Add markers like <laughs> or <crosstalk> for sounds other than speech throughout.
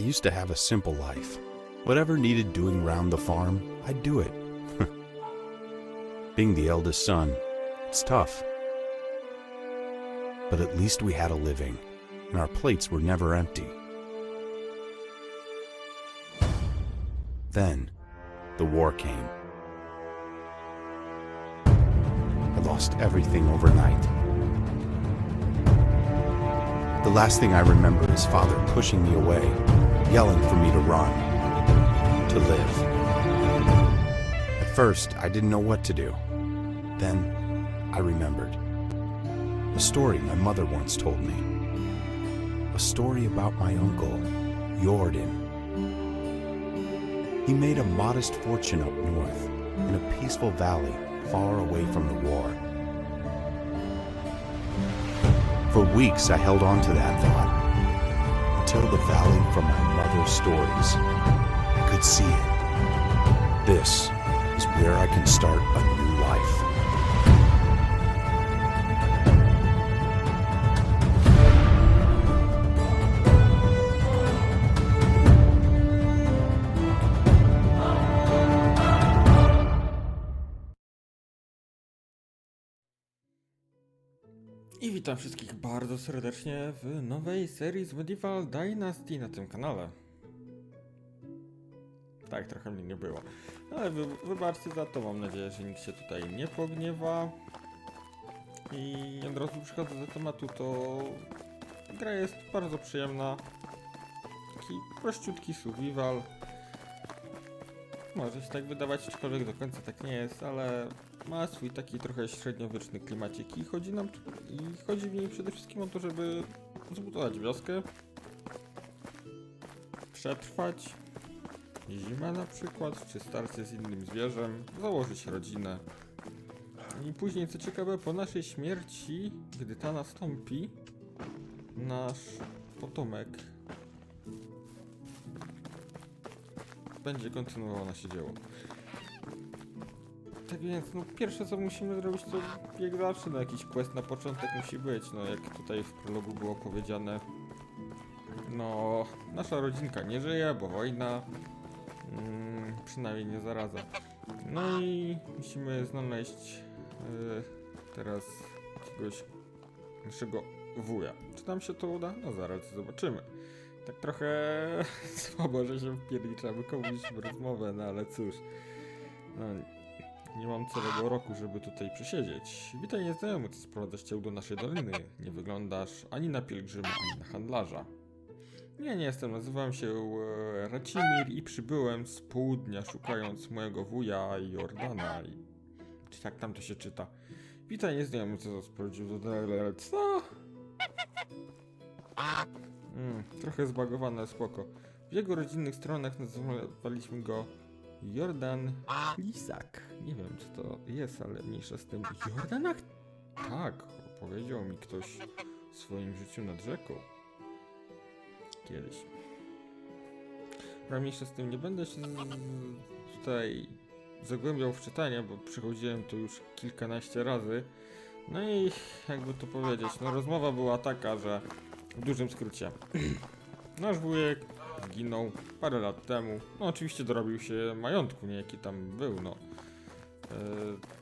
used to have a simple life. Whatever needed doing round the farm, I'd do it. <laughs> Being the eldest son, it's tough. But at least we had a living, and our plates were never empty. Then, the war came. I lost everything overnight. The last thing I remember is father pushing me away, yelling for me to run, to live. At first, I didn't know what to do. Then, I remembered. A story my mother once told me. A story about my uncle, Jordan. He made a modest fortune up north, in a peaceful valley far away from the war. For weeks, I held on to that thought until the valley from my mother's stories. I could see it. This is where I can start a I witam wszystkich bardzo serdecznie w nowej serii z Medieval Dynasty na tym kanale. Tak, trochę mnie nie było. Ale wy, wybaczcie za to, mam nadzieję, że nikt się tutaj nie pogniewa. I od razu przychodzę do tematu, to gra jest bardzo przyjemna. Taki prościutki survival. Może się tak wydawać, aczkolwiek do końca tak nie jest, ale ma swój taki trochę średniowieczny klimacik i chodzi nam i chodzi w niej przede wszystkim o to, żeby zbudować wioskę, przetrwać zimę na przykład, czy starcie z innym zwierzem, założyć rodzinę. I później, co ciekawe, po naszej śmierci, gdy ta nastąpi, nasz potomek będzie kontynuował nasze dzieło. Tak więc, no pierwsze co musimy zrobić to jak zawsze, no jakiś quest na początek musi być, no jak tutaj w prologu było powiedziane. No, nasza rodzinka nie żyje, bo wojna, mm, przynajmniej nie zaraza. No i musimy znaleźć e, teraz jakiegoś naszego wuja. Czy nam się to uda? No zaraz zobaczymy. Tak trochę <laughs> słabo, że się wpierniczamy komuś w rozmowę, no ale cóż. No, nie mam całego roku, żeby tutaj przesiedzieć. Witaj nieznajomy, co sprowadza cię do naszej doliny. Nie wyglądasz ani na pielgrzyma, ani na handlarza. Nie, nie jestem. Nazywam się e, Racimir i przybyłem z południa, szukając mojego wuja Jordana. I... Czy tak tam to się czyta? Witaj nieznajomy, co sprowadził do. Co? Mm, trochę zbagowane, spoko. W jego rodzinnych stronach nazywaliśmy go Jordan Lisak. Nie wiem, co to jest, ale mniejsza z tym. Jordanach? Tak, powiedział mi ktoś w swoim życiu nad rzeką. Kiedyś. Ale mniejsza z tym, nie będę się tutaj zagłębiał w czytanie, bo przychodziłem tu już kilkanaście razy. No i jakby to powiedzieć, no rozmowa była taka, że w dużym skrócie. Nasz wujek zginął parę lat temu. No oczywiście dorobił się majątku, nie jaki tam był, no. Yy,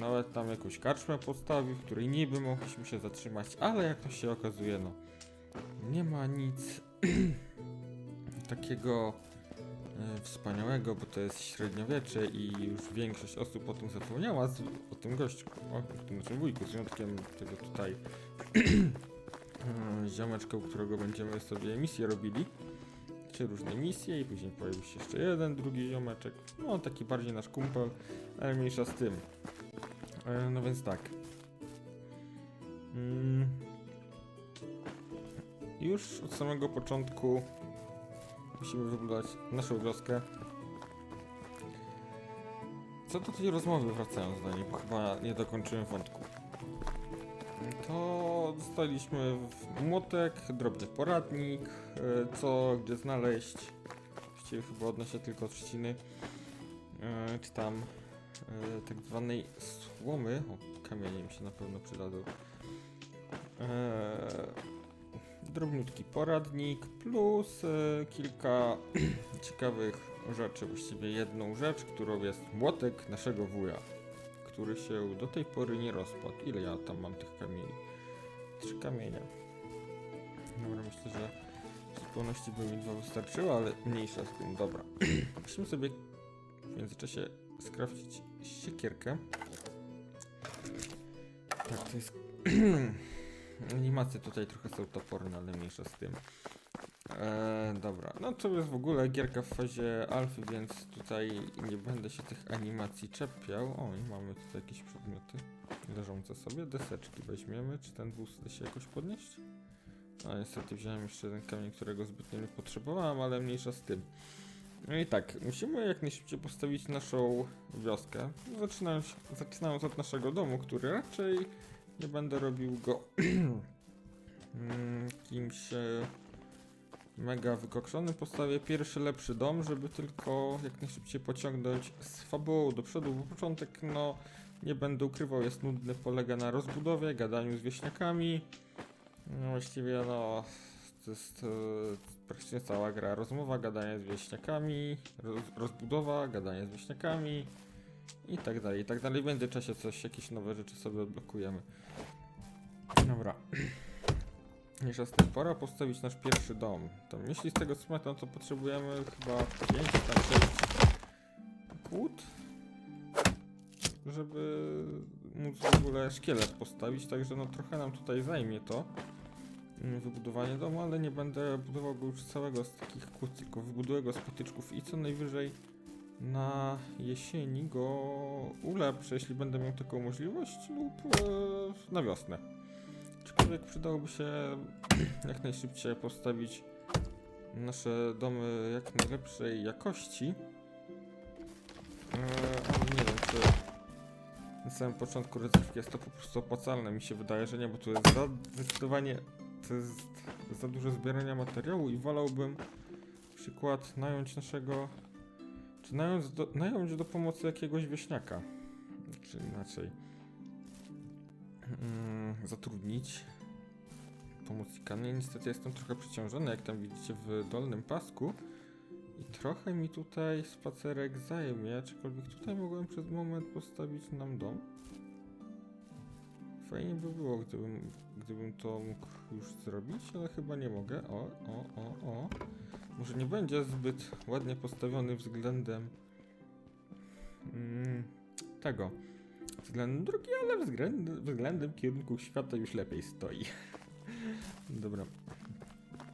nawet tam jakąś karczmę postawił, w której niby mogliśmy się zatrzymać, ale jak to się okazuje, no. Nie ma nic <clears throat> takiego e, wspaniałego, bo to jest średniowiecze i już większość osób o tym zapomniała, z, o tym gościu, o, o tym naszym wujku, z wyjątkiem tego tutaj e, <clears throat> ziomeczka, u którego będziemy sobie misje robili. Czy różne misje i później pojawił się jeszcze jeden, drugi ziomeczek. No, taki bardziej nasz kumpel, ale mniejsza z tym. E, no więc tak. Mm. Już od samego początku musimy wybudować naszą wioskę. Co do tej rozmowy, wracając do niej, bo chyba nie dokończyłem wątku. Dostaliśmy młotek, drobny poradnik, e, co gdzie znaleźć. Właściwie chyba odnoszę tylko trzciny. E, Czy tam e, tak zwanej słomy. O, kamienie mi się na pewno przydadzą. Drobniutki poradnik plus kilka <clears throat> ciekawych rzeczy. Właściwie jedną rzecz, którą jest młotek naszego wuja, który się do tej pory nie rozpadł. Ile ja tam mam tych kamieni? Trzy kamienie. Dobra, myślę, że w zupełności by mi dwa wystarczyło, ale mniejsza z tym. Dobra. <clears throat> Musimy sobie w międzyczasie skrafcić siekierkę. Tak, to jest... <clears throat> Animacje tutaj trochę są toporne, ale mniejsza z tym. Eee, dobra, no to jest w ogóle gierka w fazie alfy, więc tutaj nie będę się tych animacji czepiał. O, i mamy tutaj jakieś przedmioty leżące sobie. Deseczki weźmiemy. Czy ten wóz da się jakoś podnieść? A niestety wziąłem jeszcze jeden kamień, którego zbytnio nie potrzebowałem, ale mniejsza z tym. No i tak, musimy jak najszybciej postawić naszą wioskę. Zaczynając, zaczynając od naszego domu, który raczej nie będę robił go <clears throat> mm, kimś e, mega wykokszonym. Postawię pierwszy lepszy dom, żeby tylko jak najszybciej pociągnąć z fabułą do przodu, bo początek, no nie będę ukrywał, jest nudny, polega na rozbudowie, gadaniu z wieśniakami. No właściwie no to jest e, praktycznie cała gra. Rozmowa, gadanie z wieśniakami, roz, rozbudowa, gadanie z wieśniakami i tak dalej, i tak dalej. W międzyczasie coś, jakieś nowe rzeczy sobie odblokujemy. Dobra. Tym, pora postawić nasz pierwszy dom. Tam, jeśli z tego pamiętam, to potrzebujemy chyba 5, tam 6 kłód, żeby móc w ogóle szkielet postawić, także no trochę nam tutaj zajmie to mm, wybudowanie domu, ale nie będę budował go już całego z takich kłód, tylko wybuduję go z potyczków i co najwyżej na jesieni go ulepszę, jeśli będę miał taką możliwość lub e, na wiosnę. Aczkolwiek przydałoby się jak najszybciej postawić nasze domy jak najlepszej jakości. Eee, nie wiem, czy na samym początku rozgrywki jest to po prostu opłacalne. Mi się wydaje, że nie, bo tu jest za, zdecydowanie to jest za dużo zbierania materiału i wolałbym przykład nająć naszego czy nająć do, nająć do pomocy jakiegoś wieśniaka. Czy inaczej mm, zatrudnić pomocnika. No i niestety jestem trochę przeciążony, jak tam widzicie w dolnym pasku. I trochę mi tutaj spacerek zajmie, aczkolwiek tutaj mogłem przez moment postawić nam dom. Fajnie by było, gdybym, gdybym to mógł już zrobić, ale chyba nie mogę. O, o, o, o. Może nie będzie zbyt ładnie postawiony względem mm, tego. Względem drugi, ale względem, względem kierunku świata już lepiej stoi. <laughs> Dobra.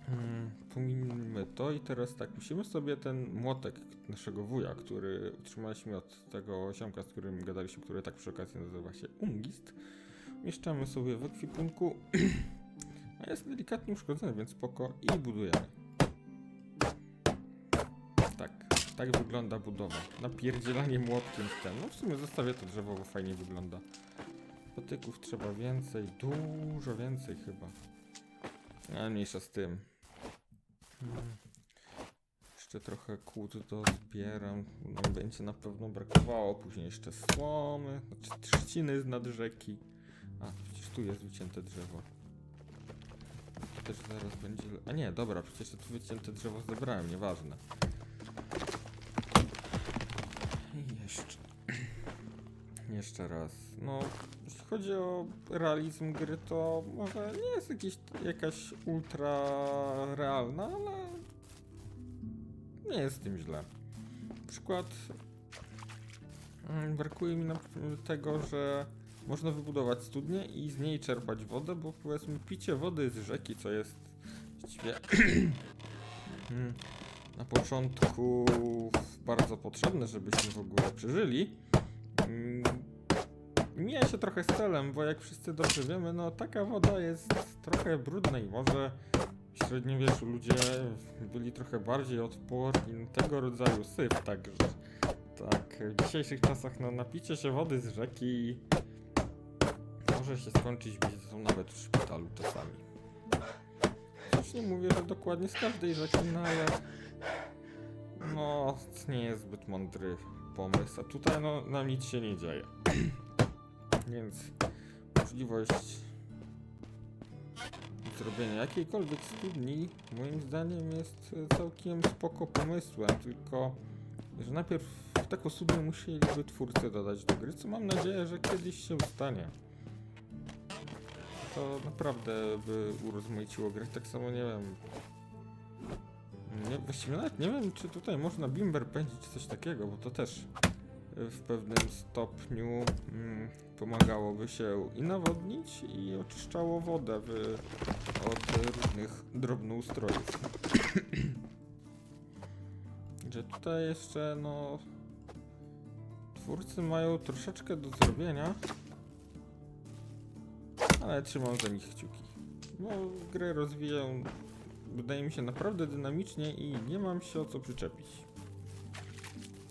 Mm, Pominijmy to i teraz tak, musimy sobie ten młotek naszego wuja, który utrzymaliśmy od tego ziomka, z którym gadaliśmy, który tak przy okazji nazywa się Ungist. Umieszczamy sobie w ekwipunku, <clears throat> a jest delikatnie uszkodzony, więc spoko i budujemy. Tak, tak wygląda budowa. Napierdzielanie młotkiem w ten. No w sumie zostawię to drzewo, bo fajnie wygląda. Patyków trzeba więcej, dużo więcej chyba. Ale mniejsza z tym. Hmm. Jeszcze trochę kłód dozbieram. Nam będzie na pewno brakowało. Później jeszcze słomy, znaczy trzciny z nad rzeki. A, przecież tu jest wycięte drzewo. Też zaraz będzie... A nie, dobra, przecież ja tu wycięte drzewo zebrałem, nieważne. I jeszcze... <clears throat> Jeszcze raz. No, chodzi o realizm gry, to może nie jest jakiś, jakaś ultra realna, ale nie jest z tym źle. Na przykład mm, brakuje mi tego, że można wybudować studnię i z niej czerpać wodę, bo powiedzmy picie wody z rzeki, co jest właściwie <clears throat> mm, na początku bardzo potrzebne, żebyśmy w ogóle przeżyli. Mija się trochę z celem, bo jak wszyscy dobrze wiemy, no taka woda jest trochę brudna i może w średniowieczu ludzie byli trochę bardziej odporni na tego rodzaju syf, także tak, w dzisiejszych czasach no napicie się wody z rzeki może się skończyć wizytą nawet w szpitalu czasami. Już nie mówię, że dokładnie z każdej rzeki, no ale no nie jest zbyt mądry pomysł, a tutaj no nam nic się nie dzieje. Więc możliwość zrobienie jakiejkolwiek studni moim zdaniem jest całkiem spoko pomysłem, tylko że najpierw taką studnię musieliby twórcy dodać do gry, co mam nadzieję, że kiedyś się stanie. To naprawdę by urozmaiciło grę, tak samo nie wiem... Nie, właściwie nawet nie wiem, czy tutaj można bimber pędzić, coś takiego, bo to też w pewnym stopniu mm, pomagałoby się i nawodnić, i oczyszczało wodę w, od różnych drobnoustrojów. <clears throat> Że tutaj jeszcze, no... Twórcy mają troszeczkę do zrobienia, ale trzymam za nich kciuki. Bo grę rozwijają, wydaje mi się, naprawdę dynamicznie i nie mam się o co przyczepić.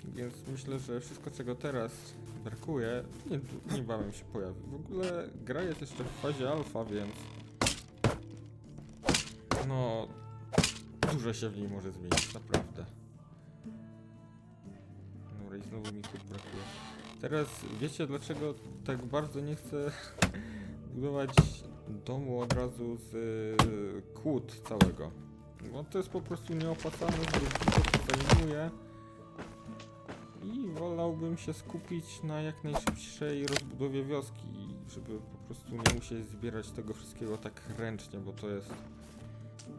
Więc myślę, że wszystko czego teraz brakuje, nie, niebawem się pojawi. W ogóle gra jest jeszcze w fazie alfa, więc no dużo się w niej może zmienić, naprawdę. Dobra i znowu mi tu brakuje. Teraz wiecie dlaczego tak bardzo nie chcę <laughs> budować domu od razu z y, kłód całego. Bo to jest po prostu nieopłacalne, dużo to zajmuje. I wolałbym się skupić na jak najszybszej rozbudowie wioski, żeby po prostu nie musieć zbierać tego wszystkiego tak ręcznie, bo to jest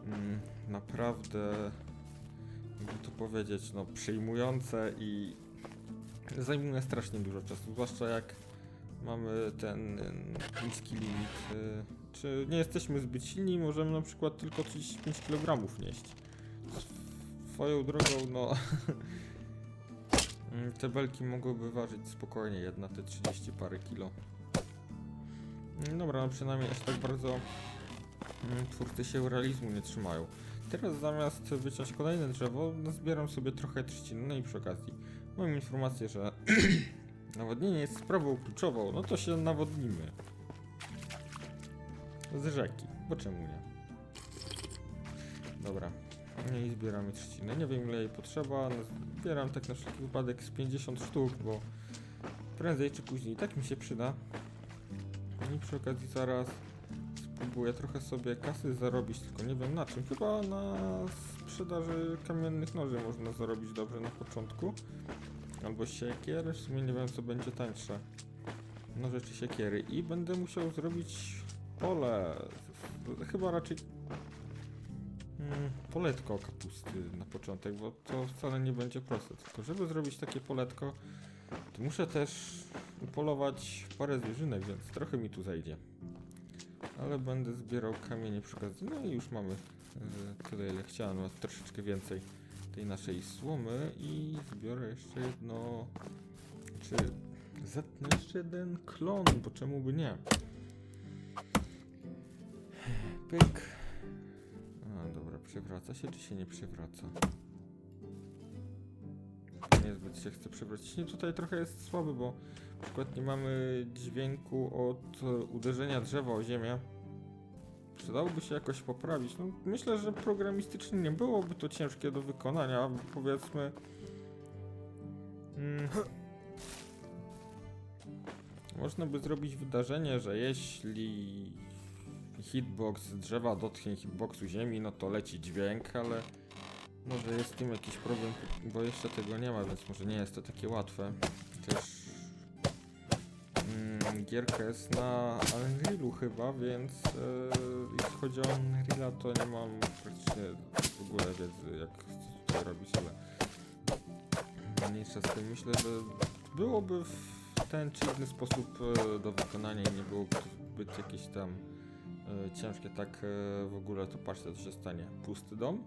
mm, naprawdę, jakby to powiedzieć, no przejmujące i zajmuje strasznie dużo czasu, zwłaszcza jak mamy ten niski limit. y, Czy nie jesteśmy zbyt silni, możemy na przykład tylko 35 kg nieść. Swoją drogą, no. <laughs> mm, te belki mogłyby ważyć spokojnie, jedna te 30 parę kilo. Mm, Dobra, no przynajmniej aż tak bardzo mm, twórcy się realizmu nie trzymają. Teraz zamiast wyciąć kolejne drzewo, no, zbieram sobie trochę trzciny, no i przy okazji mam informację, że <clears throat> Nawodnienie jest sprawą kluczową, no to się nawodnimy. Z rzeki, bo czemu nie? Dobra. I zbieramy trzcinę. Nie wiem ile jej potrzeba, no zbieram tak na wszelki wypadek z 50 sztuk, bo prędzej czy później tak mi się przyda. I przy okazji zaraz spróbuję trochę sobie kasy zarobić, tylko nie wiem na czym. Chyba na sprzedaży kamiennych noży można zarobić dobrze na początku. Albo siekiery, w sumie nie wiem co będzie tańsze. Noże czy siekiery. I będę musiał zrobić pole. Chyba raczej poletko kapusty na początek, bo to wcale nie będzie proste. Tylko żeby zrobić takie poletko, to muszę też upolować parę zwierzynek, więc trochę mi tu zajdzie. Ale będę zbierał kamienie przy okazji. No i już mamy y, tyle ile chciałem, nawet troszeczkę więcej tej naszej słomy i zbiorę jeszcze jedno. Czy zetnę jeszcze jeden klon, bo czemu by nie? Pyk. Przewraca się czy się nie przewraca? Niezbyt się chce przewrócić. Nie, tutaj trochę jest słaby, bo na przykład nie mamy dźwięku od uderzenia drzewa o ziemię. Przydałoby się jakoś poprawić. No, myślę, że programistycznie nie byłoby to ciężkie do wykonania. Powiedzmy. Mm, można by zrobić wydarzenie, że jeśli hitbox drzewa dotknie hitboxu ziemi, no to leci dźwięk, ale może jest z tym jakiś problem, bo jeszcze tego nie ma, więc może nie jest to takie łatwe. Też mm, gierka jest na Unrealu chyba, więc e, jeśli chodzi o Unreala, to nie mam praktycznie w ogóle wiedzy, jak tutaj robić, ale mniejsza z tym. Myślę, że byłoby w ten czy inny sposób e, do wykonania i nie byłoby to zbyt jakieś tam ciężkie. Tak e, w ogóle to patrzcie, co się stanie. Pusty dom.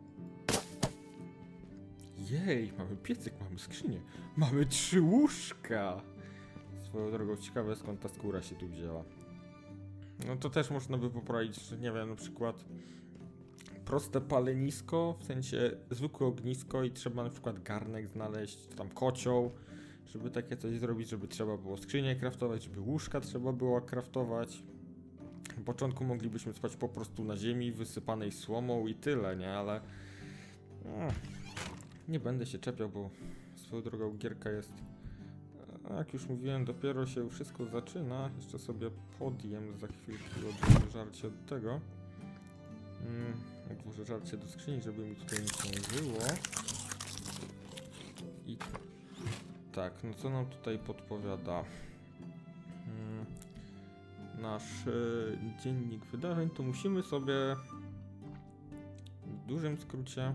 Jej, mamy piecyk, mamy skrzynię. Mamy trzy łóżka! Swoją drogą ciekawe skąd ta skóra się tu wzięła. No to też można by poprawić, nie wiem, na przykład proste palenisko, w sensie zwykłe ognisko i trzeba na przykład garnek znaleźć, czy tam kocioł, żeby takie coś zrobić, żeby trzeba było skrzynię kraftować, żeby łóżka trzeba było kraftować. Początku moglibyśmy spać po prostu na ziemi wysypanej słomą i tyle, nie? Ale mm, nie będę się czepiał, bo swoją drogą gierka jest jak już mówiłem, dopiero się wszystko zaczyna. Jeszcze sobie podjem za chwilkę od żarcie od tego. Mm, odłożę żarcie do skrzyni, żeby mi tutaj nie było. I tak, no co nam tutaj podpowiada? Nasz e, dziennik wydarzeń, to musimy sobie w dużym skrócie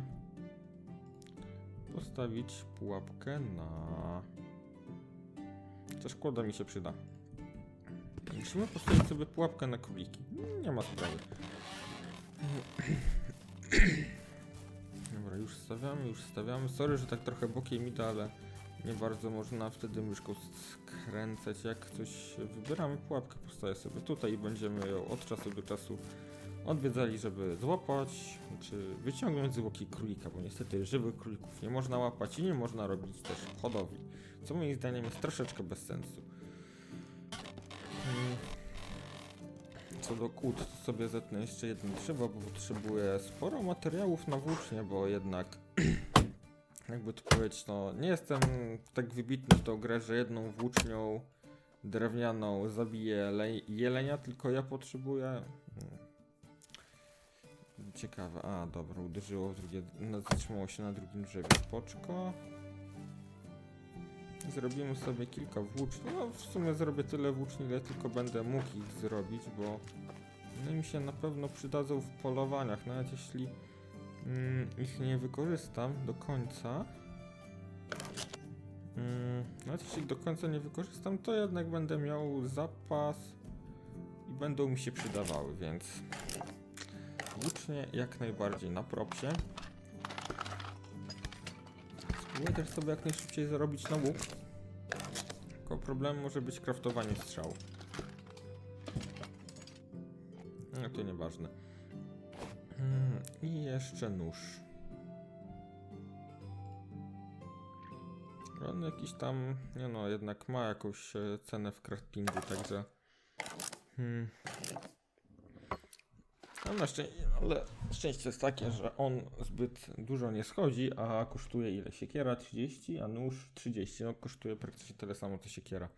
postawić pułapkę na... To szkoda mi się przyda. Musimy postawić sobie pułapkę na króliki. Nie ma sprawy. Dobra, już stawiamy, już stawiamy. Sorry, że tak trochę bokiem idę, ale nie bardzo można wtedy myszką skręcać. Jak coś wybieramy pułapkę, postawię sobie tutaj i będziemy ją od czasu do czasu odwiedzali, żeby złapać, czy wyciągnąć zwłoki królika, bo niestety żywych królików nie można łapać i nie można robić też hodowli, co moim zdaniem jest troszeczkę bez sensu. Mm. Co do kłód, to sobie zetnę jeszcze jedno drzewo, bo potrzebuję sporo materiałów na włócznie, bo jednak, <clears throat> jakby to powiedzieć, no nie jestem tak wybitny w tą grę, że jedną włócznią drewnianą zabiję le- jelenia, tylko ja potrzebuję... mm, Ciekawe, a dobra, uderzyło w drugie, no, zatrzymało się na drugim drzewie, spoczko. Zrobimy sobie kilka włóczni. No, w sumie zrobię tyle włóczni, ile tylko będę mógł ich zrobić, bo one mi się na pewno przydadzą w polowaniach, nawet jeśli mm, ich nie wykorzystam do końca. Mm, nawet jeśli do końca nie wykorzystam, to jednak będę miał zapas i będą mi się przydawały, więc włócznie jak najbardziej na propsie. Spróbuję też sobie jak najszybciej zarobić na łuk. Tylko problem może być kraftowanie strzału. No to nieważne. I jeszcze nóż. On jakiś tam, nie no, jednak ma jakąś e, cenę w craftingu, także... Hmm. No na szczęście, ale szczęście jest takie, że on zbyt dużo nie schodzi, a kosztuje ile? Siekiera 30, a nóż 30. No kosztuje praktycznie tyle samo co siekiera.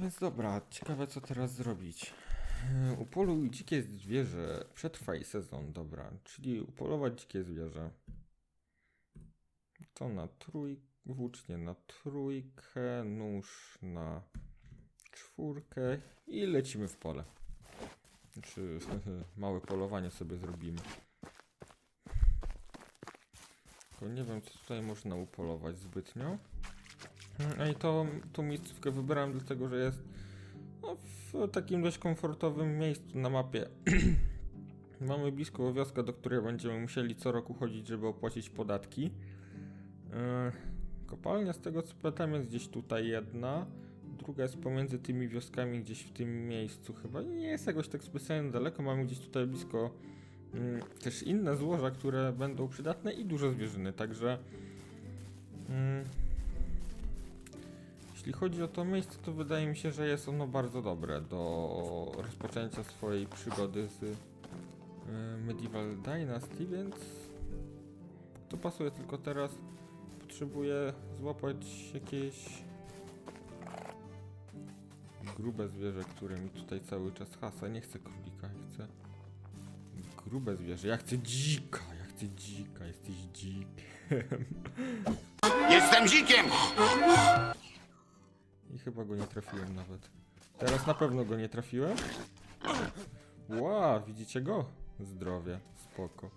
Więc dobra, ciekawe co teraz zrobić. Eee, Upoluj dzikie zwierzę, przetrwaj sezon, dobra. Czyli upolować dzikie zwierzę. To na trój, włócznie na trójkę, nóż na czwórkę i lecimy w pole. Czy <laughs> małe polowanie sobie zrobimy. Tylko nie wiem, co tutaj można upolować zbytnio. A i to, tą miejscówkę wybrałem dlatego, że jest no, w takim dość komfortowym miejscu na mapie. <clears throat> Mamy blisko wioskę, do której będziemy musieli co roku chodzić, żeby opłacić podatki. Yy, kopalnia, z tego co pamiętam, jest gdzieś tutaj jedna. Druga jest pomiędzy tymi wioskami, gdzieś w tym miejscu chyba. Nie jest jakoś tak specjalnie daleko. Mamy gdzieś tutaj blisko mm, też inne złoża, które będą przydatne i dużo zwierzyny, także... Jeśli chodzi o to miejsce, to wydaje mi się, że jest ono bardzo dobre do rozpoczęcia swojej przygody z y, Medieval Dynasty, więc to pasuje tylko teraz. Potrzebuję złapać jakieś grube zwierzę, które mi tutaj cały czas hasa. Nie chcę królika, chcę grube zwierzę. Ja chcę dzika, ja chcę dzika, jesteś dzikiem. <laughs> Jestem dzikiem! Chyba go nie trafiłem nawet. Teraz na pewno go nie trafiłem. Ła, widzicie go? Zdrowie, spoko.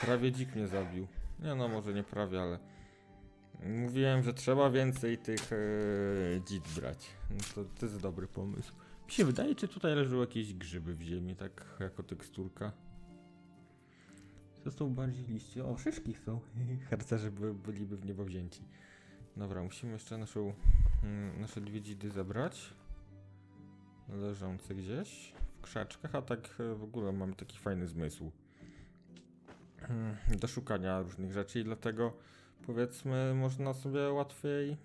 Prawie dzik mnie zabił. Nie no, może nie prawie, ale... Mówiłem, że trzeba więcej tych e, dzid brać. No to, to jest dobry pomysł. Mi się wydaje, czy tutaj leżą jakieś grzyby w ziemi, tak jako teksturka. To są bardziej liście. O, szyszki są. <laughs> Harcerze by, byliby w niebo wzięci. Dobra, musimy jeszcze naszą, mm, nasze dwie dzidy zebrać. Leżące gdzieś w krzaczkach, a tak e, w ogóle mamy taki fajny zmysł mm, do szukania różnych rzeczy i dlatego powiedzmy można sobie łatwiej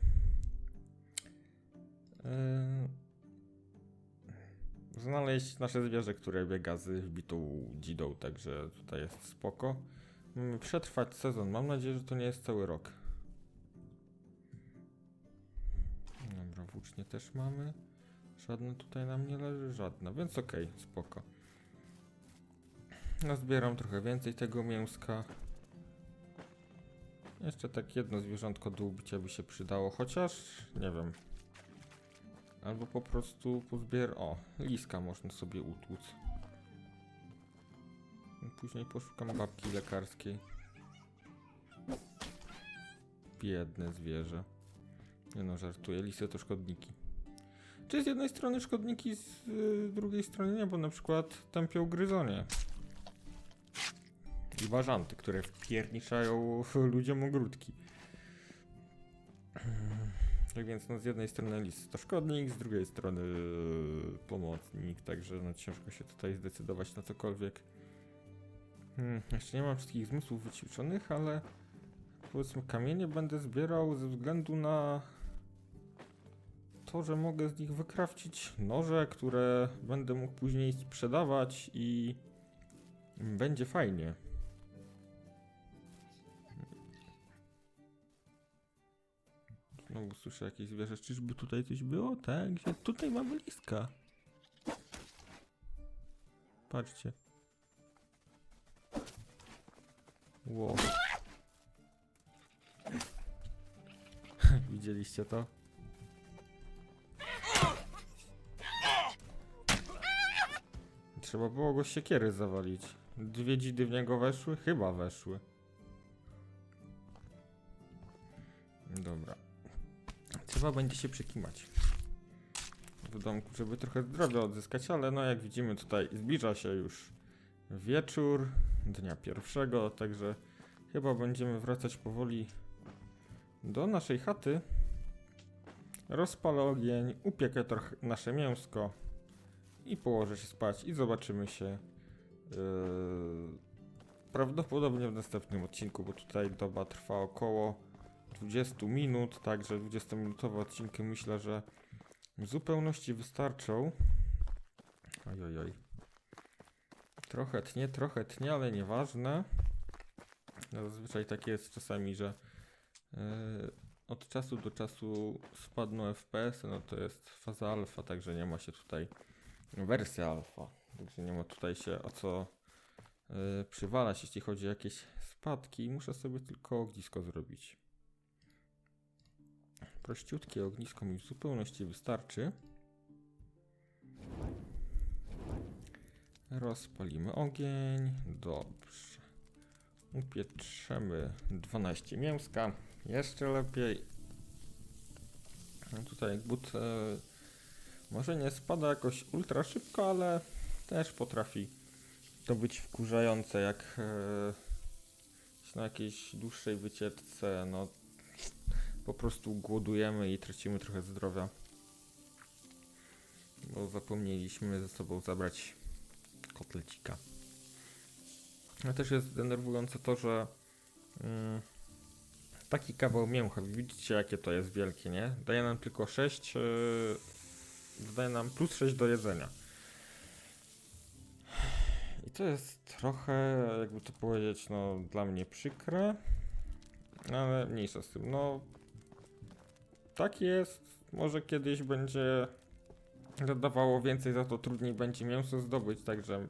e, znaleźć nasze zwierzę, które biega z wbitą dzidą, także tutaj jest spoko. Mamy przetrwać sezon, mam nadzieję, że to nie jest cały rok. Włócznie też mamy. Żadne tutaj nam nie leży, żadne, więc okej, spoko. Nazbieram trochę więcej tego mięska. Jeszcze tak jedno zwierzątko do ubicia by się przydało, chociaż nie wiem. Albo po prostu pozbier... O, liska można sobie utłuc. Później poszukam babki lekarskiej. Biedne zwierzę. Nie no, żartuję, lisy to szkodniki. Czy z jednej strony szkodniki, z y, drugiej strony nie, bo na przykład tępią gryzonie. I bażanty, które wpierniczają <laughs> ludziom ogródki. <clears throat> Tak więc no z jednej strony lis to szkodnik, z drugiej strony yy, pomocnik, także no ciężko się tutaj zdecydować na cokolwiek. Hmm, jeszcze nie mam wszystkich zmysłów wyćwiczonych, ale powiedzmy kamienie będę zbierał ze względu na to, że mogę z nich wykrawcić noże, które będę mógł później sprzedawać i będzie fajnie. Znowu słyszę jakieś zwierzę. Czyżby tutaj coś było? Tak, gdzie tutaj mamy liska. Patrzcie. Wow. <laughs> Widzieliście to? Trzeba było go siekiery zawalić. Dwie dzidy w niego weszły? Chyba weszły. Dobra. Trzeba będzie się przekimać w domku, żeby trochę zdrowia odzyskać, ale no jak widzimy tutaj zbliża się już wieczór dnia pierwszego, także chyba będziemy wracać powoli do naszej chaty. Rozpalę ogień, upiekę trochę nasze mięsko i położę się spać i zobaczymy się yy, prawdopodobnie w następnym odcinku, bo tutaj doba trwa około 20 minut, także 20-minutowe odcinki myślę, że w zupełności wystarczą. Oj, oj, oj. Trochę tnie, trochę tnie, ale nieważne. No, Zazwyczaj tak jest czasami, że yy, od czasu do czasu spadną FPS, no to jest faza alfa, także nie ma się tutaj wersja alfa, także nie ma tutaj się o co yy, przywalać, jeśli chodzi o jakieś spadki. Muszę sobie tylko ognisko zrobić. Prościutkie ognisko mi w zupełności wystarczy. Rozpalimy ogień. Dobrze. Upieczemy 12 mięska. Jeszcze lepiej. Tutaj but e, może nie spada jakoś ultra szybko, ale też potrafi to być wkurzające, jak e, na jakiejś dłuższej wycieczce, no po prostu głodujemy i tracimy trochę zdrowia. Bo zapomnieliśmy ze sobą zabrać kotlecika. A też jest denerwujące to, że mm, taki kawał mięcha, widzicie jakie to jest wielkie, nie? Daje nam tylko 6, yy, daje nam plus 6 do jedzenia. I to jest trochę, jakby to powiedzieć, no dla mnie przykre, ale mniejsza z tym. No, tak jest. Może kiedyś będzie dodawało więcej, za to trudniej będzie mięso zdobyć, także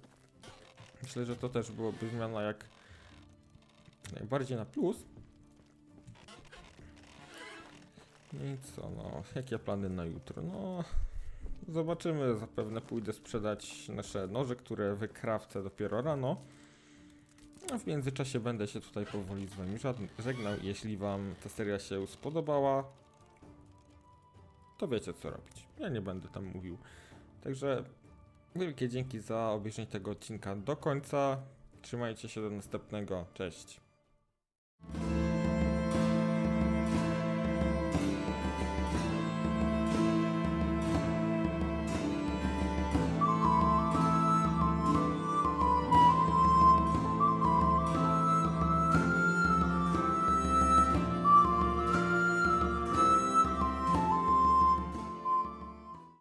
myślę, że to też byłoby zmiana jak najbardziej na plus. No I co, no, jakie plany na jutro? No, zobaczymy, zapewne pójdę sprzedać nasze noże, które wykrawcę dopiero rano. A w międzyczasie będę się tutaj powoli z wami żegnał. Jeśli wam ta seria się spodobała, to wiecie co robić. Ja nie będę tam mówił. Także wielkie dzięki za obejrzenie tego odcinka do końca. Trzymajcie się do następnego. Cześć.